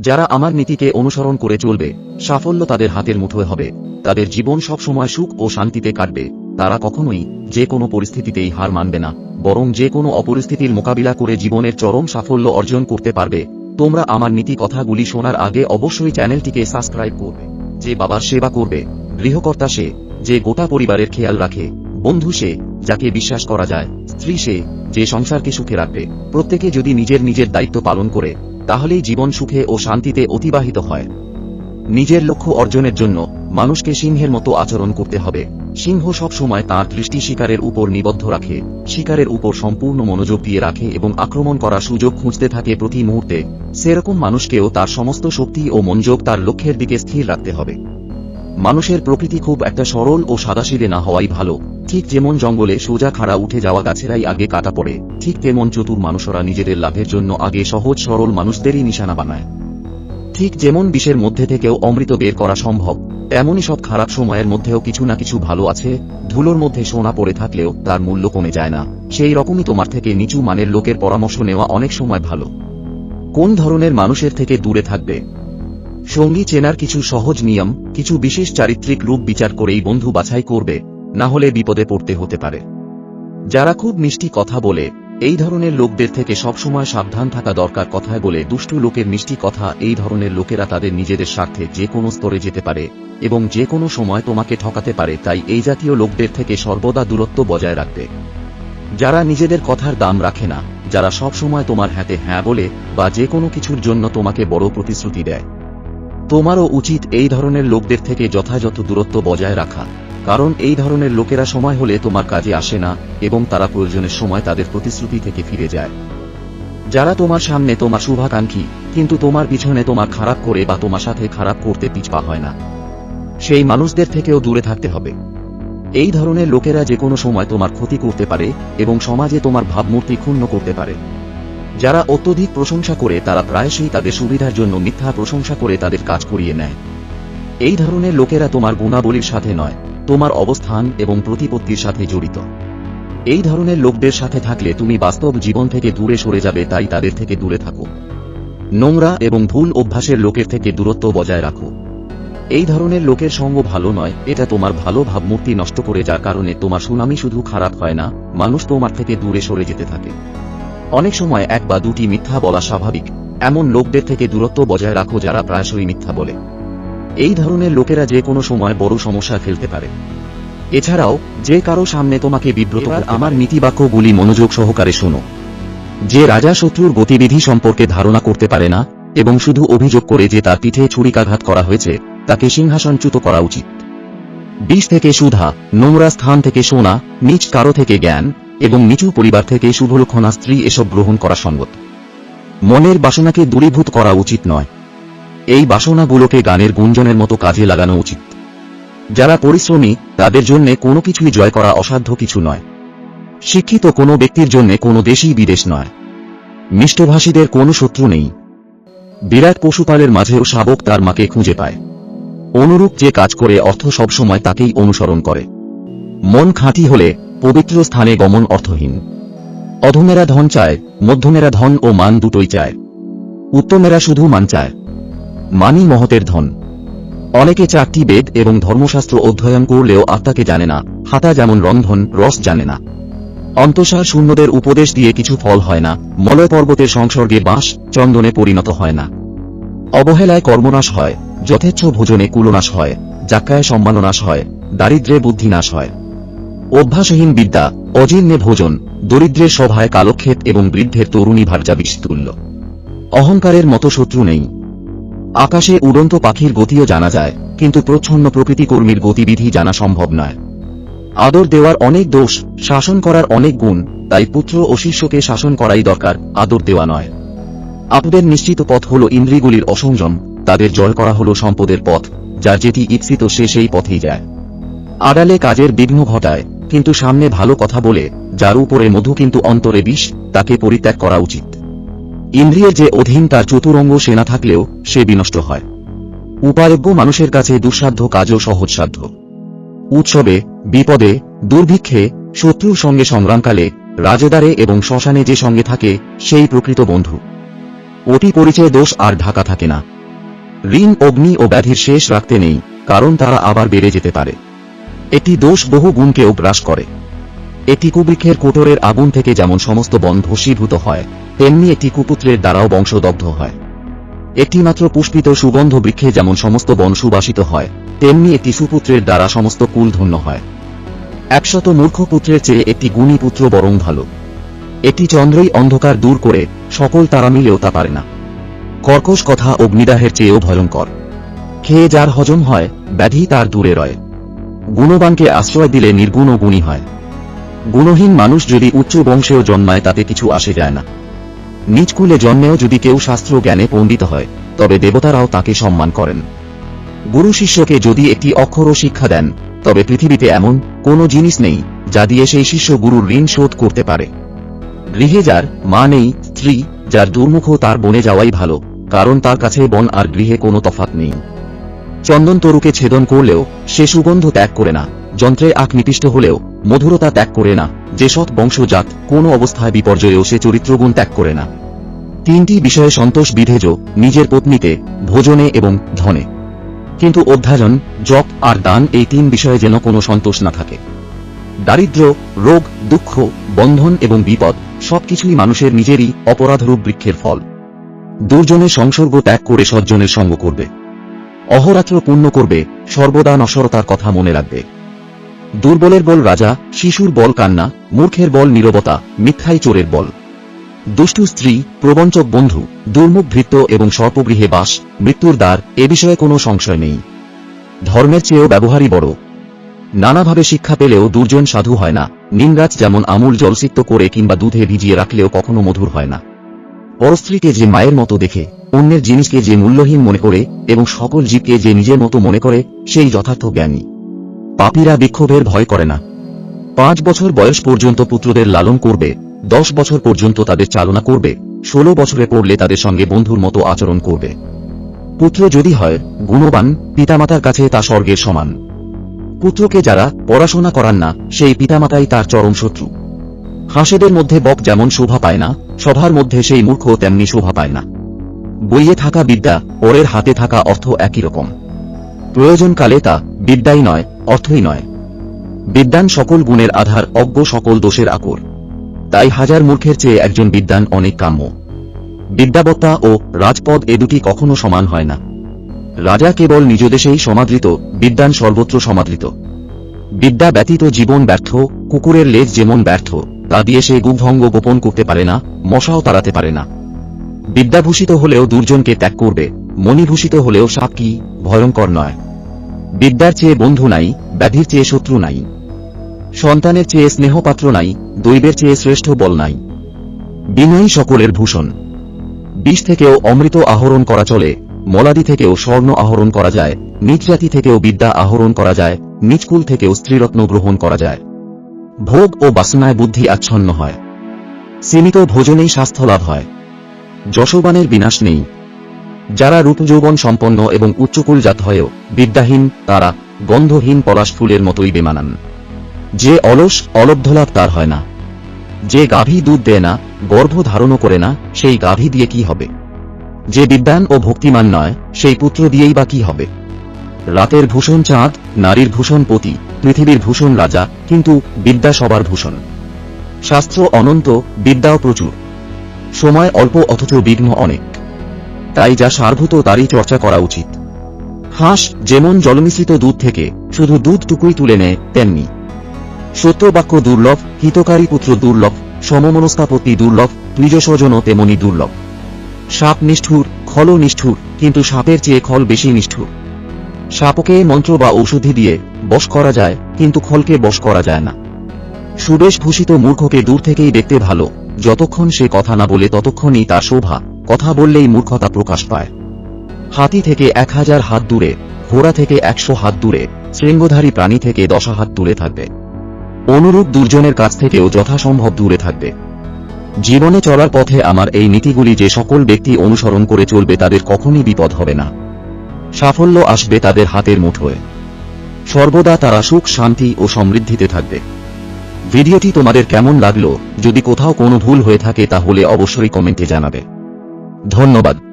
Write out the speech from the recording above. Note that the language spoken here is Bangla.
যারা আমার নীতিকে অনুসরণ করে চলবে, সাফল্য তাদের হাতের মুঠোয় হবে। তাদের জীবন সবসময় সুখ ও শান্তিতে কাটবে। তারা কখনোই যে কোনো পরিস্থিতিতেই হার মানবে না, বরং যে কোনো অপরিস্থিতির মোকাবিলা করে জীবনের চরম সাফল্য অর্জন করতে পারবে। তোমরা আমার নীতি কথাগুলি শোনার আগে অবশ্যই চ্যানেলটিকে সাবস্ক্রাইব করবে। যে বাবার সেবা করবে, গৃহকর্তা সে, যে গোটা পরিবারের খেয়াল রাখে, বন্ধু সে, যাকে বিশ্বাস করা যায়, স্ত্রী সে, যে সংসারকে সুখে রাখবে। প্রত্যেকে যদি নিজের নিজের দায়িত্ব পালন করে তাহলেই জীবন সুখে ও শান্তিতে অতিবাহিত হয়। নিজের লক্ষ্য অর্জনের জন্য মানুষকে সিংহের মতো আচরণ করতে হবে। সিংহ সব সময় তাঁর দৃষ্টি শিকারের উপর নিবদ্ধ রাখে, শিকারের উপর সম্পূর্ণ মনোযোগ দিয়ে রাখে এবং আক্রমণ করার সুযোগ খুঁজতে থাকে প্রতি মুহূর্তে। সেরকম মানুষকেও তার সমস্ত শক্তি ও মনোযোগ তার লক্ষ্যের দিকে স্থির রাখতে হবে। মানুষের প্রকৃতি খুব একটা সরল ও সাদাশিদে না হওয়াই ভালো। ঠিক যেমন জঙ্গলে সোজা খাড়া উঠে যাওয়া গাছেরাই আগে কাটা পড়ে, ঠিক তেমন চতুর মানুষরা নিজেদের লাভের জন্য আগে সহজ সরল মানুষদেরই নিশানা বানায়। ঠিক যেমন বিষের মধ্যে থেকেও অমৃত বের করা সম্ভব তেমনই সব খারাপ সময়ের মধ্যেও কিছু না কিছু ভালো আছে, ধুলোর মধ্যে সোনা পড়ে থাকলেও তার মূল্য কমে যায় না, সেই রকমই তোমার থেকে নিচু মানের লোকের পরামর্শ নেওয়া অনেক সময় ভালো। কোন ধরনের মানুষের থেকে দূরে থাকবে? সঙ্গী চেনার কিছু সহজ নিয়ম, কিছু বিশেষ চারিত্রিক রূপ বিচার করেই বন্ধু বাছাই করবে। না হলে বিপদে পড়তে হতে পারে। যারা খুব মিষ্টি কথা বলে, এই ধরনের লোকদের থেকে সবসময় সাবধান থাকা দরকার কথায় বলে দুষ্টু লোকের মিষ্টি কথা, এই ধরনের লোকেরা তাদের নিজেদের স্বার্থে যে কোনো স্তরে যেতে পারে এবং যে কোনো সময় তোমাকে ঠকাতে পারে, তাই এই জাতীয় লোকদের থেকে সর্বদা দূরত্ব বজায় রাখবে। যারা নিজেদের কথার দাম রাখে না, যারা সব সময় তোমার হাতে হ্যাঁ বলে বা যে কোনো কিছুর জন্য তোমাকে বড় প্রতিশ্রুতি দেয়। তোমারও উচিত এই ধরনের লোকদের থেকে যথাযথ দূরত্ব বজায় রাখা। কারণ এই ধরনের লোকেরা সময় হলে তোমার কাজে আসে না, এবং তারা প্রয়োজনের সময় তাদের প্রতিশ্রুতি থেকে ফিরে যায়। যারা তোমার সামনে তোমার শুভাকাঙ্ক্ষী, কিন্তু তোমার পিছনে তোমার খারাপ করে বা তোমার সাথে খারাপ করতে পিছপা হয় না। সেই মানুষদের থেকেও দূরে থাকতে হবে। এই ধরনের লোকেরা যে কোনো সময় তোমার ক্ষতি করতে পারে, এবং সমাজে তোমার ভাবমূর্তি ক্ষুণ্ণ করতে পারে। যারা অত্যধিক প্রশংসা করে, তারা প্রায়শই তাদের সুবিধার জন্য মিথ্যা প্রশংসা করে তাদের কাজ করিয়ে নেয়। এই ধরনের লোকেরা তোমার গুণাবলীর সাথে নয়। তোমার অবস্থান এবং প্রতিপত্তির সাথে জড়িত। এই ধরনের লোকদের সাথে থাকলে তুমি বাস্তব জীবন থেকে দূরে সরে যাবে, তাই তাদের থেকে দূরে থাকো। নোংরা এবং ভুল অভ্যাসের লোকের থেকে দূরত্ব বজায় রাখো। এই ধরনের লোকের সঙ্গ ভালো নয়, এটা তোমার ভালো ভাবমূর্তি নষ্ট করে, যার কারণে তোমার সুনামি শুধু খারাপ হয় না, মানুষ তোমার থেকে দূরে সরে যেতে থাকে। অনেক সময় এক বা দুটি মিথ্যা বলা স্বাভাবিক। এমন লোকদের থেকে দূরত্ব বজায় রাখো যারা প্রায়শই মিথ্যা বলে। এই ধরনের লোকেরা যে কোনো সময় বড় সমস্যা ফেলতে পারে। এছাড়াও যে কারও সামনে তোমাকে বিব্রত আমার নীতিবাক্যগুলি মনোযোগ সহকারে শোনো। যে রাজা শত্রুর গতিবিধি সম্পর্কে ধারণা করতে পারে না এবং শুধু অভিযোগ করে যে তার পিঠে ছুরিকাঘাত করা হয়েছে তাকে সিংহাসনচ্যুত করা উচিত। বিষ থেকে সুধা নোংরা স্থান থেকে সোনা নিচ কারও থেকে জ্ঞান এবং নিচু পরিবার থেকে শুভলক্ষণা স্ত্রী এসব গ্রহণ করা সঙ্গত মনের বাসনাকে দূরীভূত করা উচিত নয়। এই বাসনাগুলোকে গানের গুঞ্জনের মতো কাজে লাগানো উচিত। যারা পরিশ্রমী, তাদের জন্য কোনো কিছুই জয় করা অসাধ্য কিছু নয়। শিক্ষিত কোনো ব্যক্তির জন্য কোনো দেশই বিদেশ নয়। মিষ্টভাষীদের কোনো শত্রু নেই। বিরাট পশুপালের মাঝেও শাবক তার মাকে খুঁজে পায়। অনুরূপ যে কাজ করে অর্থ সবসময় তাকেই অনুসরণ করে। মন খাঁটি হলে পবিত্র স্থানে গমন অর্থহীন। অধমেরা ধন চায়, মধ্যমেরা ধন ও মান দুটোই চায়। উত্তমেরা শুধু মান চায়। মানি মহতের ধন। অনেকে চারটি বেদ এবং ধর্মশাস্ত্র অধ্যয়ন করলেও আত্মাকে জানে না, হাতা যেমন রন্ধন, রস জানে না। অন্তঃসার শূন্যদের উপদেশ দিয়ে কিছু ফল হয় না, মলয় পর্বতের সংসর্গে বাস, চন্দনে পরিণত হয় না। অবহেলায় কর্মনাশ হয়, যথেচ্ছ ভোজনে কুলনাশ হয় যাকায় সম্মাননাশ হয় দারিদ্রে বুদ্ধিনাশ হয়। অভ্যাসহীন বিদ্যা, অজীর্ণে ভোজন, দরিদ্রের সভায় কালক্ষেপ এবং বৃদ্ধের তরুণী ভার্যা বিস্তুল্য অহংকারের মতো শত্রু নেই। আকাশে উড়ন্ত পাখির গতিও জানা যায়, কিন্তু প্রচ্ছন্ন প্রকৃতি কর্মীর গতিবিধি জানা সম্ভব নয়। আদর দেওয়ার অনেক দোষ, শাসন করার অনেক গুণ, তাই পুত্র ও শিষ্যকে শাসন করাই দরকার, আদর দেওয়া নয়। আপনাদের নিশ্চিত পথ হল ইন্দ্রিগুলির অসংযম, তাদের জয় করা হল সম্পদের পথ, যার যেটি ইপ্সিত সে সেই পথেই যায়। আড়ালে কাজের বিঘ্ন ঘটায়, কিন্তু সামনে ভালো কথা বলে, যার উপরে মধু কিন্তু অন্তরে বিষ, তাকে পরিত্যাগ করা উচিত। ইন্দ্রিয়ের যে অধীন তার চতুরঙ্গ সেনা থাকলেও সে বিনষ্ট হয়। উপায়োগ্য মানুষের কাছে দুঃসাধ্য কাজও সহজসাধ্য। উৎসবে, বিপদে, দুর্ভিক্ষে, শত্রুর সঙ্গে সংগ্রামকালে রাজদারে এবং শ্মশানে যে সঙ্গে থাকে, সেই প্রকৃত বন্ধু। অতি পরিচয় দোষ আর ঢাকা থাকে না। ঋণ, অগ্নি ও ব্যাধির শেষ রাখতে নেই, কারণ তারা আবার বেড়ে যেতে পারে। এটি দোষ বহু গুণকেও গ্রাস করে। এটি কুবৃক্ষের কোটরের আগুন থেকে যেমন সমস্ত বন ভস্মীভূত হয় তেমনি একটি কুপুত্রের দ্বারাও বংশদগ্ধ হয়। একটি মাত্র পুষ্পিত সুগন্ধ বৃক্ষে যেমন সমস্ত বন সুবাসিত হয়, তেমনি একটি সুপুত্রের দ্বারা সমস্ত কুল ধন্য হয়। একশত মূর্খ পুত্রের চেয়ে একটি গুণী পুত্র বরং ভালো। এটি চন্দ্রই অন্ধকার দূর করে সকল তারা মিলেও তা পারে না। কর্কশ কথা অগ্নিদাহের চেয়েও ভয়ঙ্কর। খেয়ে যার হজম হয়, ব্যাধি তার দূরে রয়। গুণবানকে আশ্রয় দিলে নির্গুণ গুণী হয়। গুণহীন মানুষ যদি উচ্চ বংশেও জন্মায় তাতে কিছু আসে যায় না। নিচকুলে জন্মেও যদি কেউ শাস্ত্র জ্ঞানে পণ্ডিত হয়, তবে দেবতারাও তাকে সম্মান করেন। গুরু শিষ্যকে যদি একটি অক্ষরও শিক্ষা দেন, তবে পৃথিবীতে এমন কোনো জিনিস নেই, যা দিয়ে সেই শিষ্য গুরুর ঋণ শোধ করতে পারে। গৃহে যার মা নেই, স্ত্রী, যার দুর্মুখ তার বনে যাওয়াই ভালো, কারণ তার কাছে বন আর গৃহে কোনো তফাৎ নেই। চন্দন তরুকে ছেদন করলেও সে সুগন্ধ ত্যাগ করে না। যন্ত্রে আখ নিপিষ্ট হলেও মধুরতা ত্যাগ করে না। যে সৎ বংশজাত কোনো অবস্থায় বিপর্যয়েও সে চরিত্রগুণ ত্যাগ করে না। তিনটি বিষয়ে সন্তোষ বিধেজ নিজের পত্নীতে ভোজনে এবং ধনে। কিন্তু অধ্যায়ন, জপ আর দান এই তিন বিষয়ে যেন কোনো সন্তোষ না থাকে। দারিদ্র্য, রোগ, দুঃখ, বন্ধন এবং বিপদ সবকিছুই মানুষের নিজেরই অপরাধরূপ বৃক্ষের ফল। দুর্জনের সংসর্গ ত্যাগ করে সজ্জনের সঙ্গ করবে। অহরাত্র পূর্ণ করবে, সর্বদা নশ্বরতার কথা মনে রাখবে। দুর্বলের বল রাজা, শিশুর বল কান্না, মূর্খের বল নীরবতা, মিথ্যাই চোরের বল। দুষ্টু স্ত্রী, প্রবঞ্চক বন্ধু, দুর্মুখ ভৃত্য এবং সর্পগৃহে বাস, মৃত্যুর দ্বার, এ বিষয়ে কোনো সংশয় নেই। ধর্মের চেয়েও ব্যবহারই বড়। নানাভাবে শিক্ষা পেলেও দুর্জন সাধু হয় না। নিমরাজ যেমন আমূল জলসিক্ত করে কিংবা দুধে ভিজিয়ে রাখলেও কখনো মধুর হয় না। পরস্ত্রীকে যে মায়ের মতো দেখে, অন্যের জিনিসকে যে মূল্যহীন মনে করে, এবং সকল জীবকে যে নিজের মতো মনে করে, সেই যথার্থ জ্ঞানী। পাপীরা বিক্ষোভের ভয় করে না। পাঁচ বছর বয়স পর্যন্ত পুত্রদের লালন করবে, দশ বছর পর্যন্ত তাদের চালনা করবে, ষোলো বছরে পড়লে তাদের সঙ্গে বন্ধুর মতো আচরণ করবে। পুত্র যদি হয়, গুণবান, পিতামাতার কাছে তা স্বর্গের সমান। পুত্রকে যারা পড়াশোনা করান না, সেই পিতামাতাই তার চরম শত্রু। হাঁসেদের মধ্যে বক যেমন শোভা পায় না, সভার মধ্যে সেই মূর্খ তেমনি শোভা পায় না। বইয়ে থাকা বিদ্যা ওরের হাতে থাকা অর্থ একই রকম। প্রয়োজনকালে তা বিদ্যাই নয়, অর্থই নয়। বিদ্যান সকল গুণের আধার, অজ্ঞ সকল দোষের আকর। তাই হাজার মূর্খের চেয়ে একজন বিদ্যান অনেক কাম্য। বিদ্যাবত্তা ও রাজপদ এ দুটি কখনো সমান হয় না। রাজা কেবল নিজ দেশেই সমাদৃত, বিদ্যান সর্বত্র সমাদৃত। বিদ্যা ব্যতীত জীবন ব্যর্থ, কুকুরের লেজ যেমন ব্যর্থ, তা দিয়ে সে গুভঙ্গ গোপন করতে পারে না, মশাও তাড়াতে পারে না। বিদ্যাভূষিত হলেও দুর্জনকে ত্যাগ করবে, মণিভূষিত হলেও সাপ কি ভয়ঙ্কর নয়। বিদ্যার চেয়ে বন্ধু নাই, ব্যাধির চেয়ে শত্রু নাই। সন্তানের চেয়ে স্নেহপাত্র নাই, দৈবের চেয়ে শ্রেষ্ঠ বল নাই। বিনয়ী সকলের ভূষণ। বিষ থেকেও অমৃত আহরণ করা চলে, মলাদি থেকেও স্বর্ণ আহরণ করা যায় নিজ জাতি থেকেও বিদ্যা আহরণ করা যায় নিজকুল থেকেও স্ত্রীরত্ন গ্রহণ করা যায়। ভোগ ও বাসনায় বুদ্ধি আচ্ছন্ন হয়। সীমিত ভোজনেই স্বাস্থ্য লাভ হয়। যশোবানের বিনাশ নেই যারা রূপযৌবন সম্পন্ন এবং উচ্চকুলজাত হয়েও বিদ্যাহীন, তারা গন্ধহীন পলাশ ফুলের মতোই বেমানান। যে অলস, অলব্ধলাভ তার হয় না। যে গাভী দুধ দেয় না, গর্ভ ধারণও করে না, সেই গাভী দিয়ে কি হবে? যে বিদ্যান ও ভক্তিমান নয়, সেই পুত্র দিয়েই বা কি হবে? রাতের ভূষণ চাঁদ, নারীর ভূষণ পতি, পৃথিবীর ভূষণ রাজা, কিন্তু বিদ্যা সবার ভূষণ। শাস্ত্র অনন্ত, বিদ্যাও প্রচুর। সময় অল্প অথচ বিঘ্ন অনেক। তাই যা সারভূত তারই চর্চা করা উচিত। হাঁস যেমন জলমিশ্রিত দুধ থেকে শুধু দুধটুকুই তুলে নেয়, তেমনি। সত্যবাক্য দুর্লভ, হিতকারী পুত্র দুর্লভ সমমনস্কাপত্তি দুর্লভ নিজ স্বজনও তেমনি দুর্লভ। সাপ নিষ্ঠুর খল নিষ্ঠুর, কিন্তু সাপের চেয়ে খল বেশি নিষ্ঠুর। সাপকে মন্ত্র বা ঔষধি দিয়ে বশ করা যায়, কিন্তু খলকে বশ করা যায় না। সুবেশ ভূষিত মূর্খকে দূর থেকেই দেখতে ভালো, যতক্ষণ সে কথা না বলে ততক্ষণই তার শোভা। কথা বললেই মূর্খতা প্রকাশ পায়। হাতি থেকে এক হাজার হাত দূরে, ঘোড়া থেকে একশো হাত দূরে, শৃঙ্গধারী প্রাণী থেকে দশ হাত দূরে থাকবে। অনুরূপ দুর্জনের কাছ থেকেও যথাসম্ভব দূরে থাকবে। জীবনে চলার পথে আমার এই নীতিগুলি যে সকল ব্যক্তি অনুসরণ করে চলবে তাদের কখনই বিপদ হবে না। সাফল্য আসবে তাদের হাতের মুঠোয় সর্বদা তারা সুখ, শান্তি ও সমৃদ্ধিতে থাকবে। ভিডিওটি তোমাদের কেমন লাগল? যদি কোথাও কোনো ভুল হয়ে থাকে তাহলে অবশ্যই কমেন্টে জানাবে। ধন্যবাদ।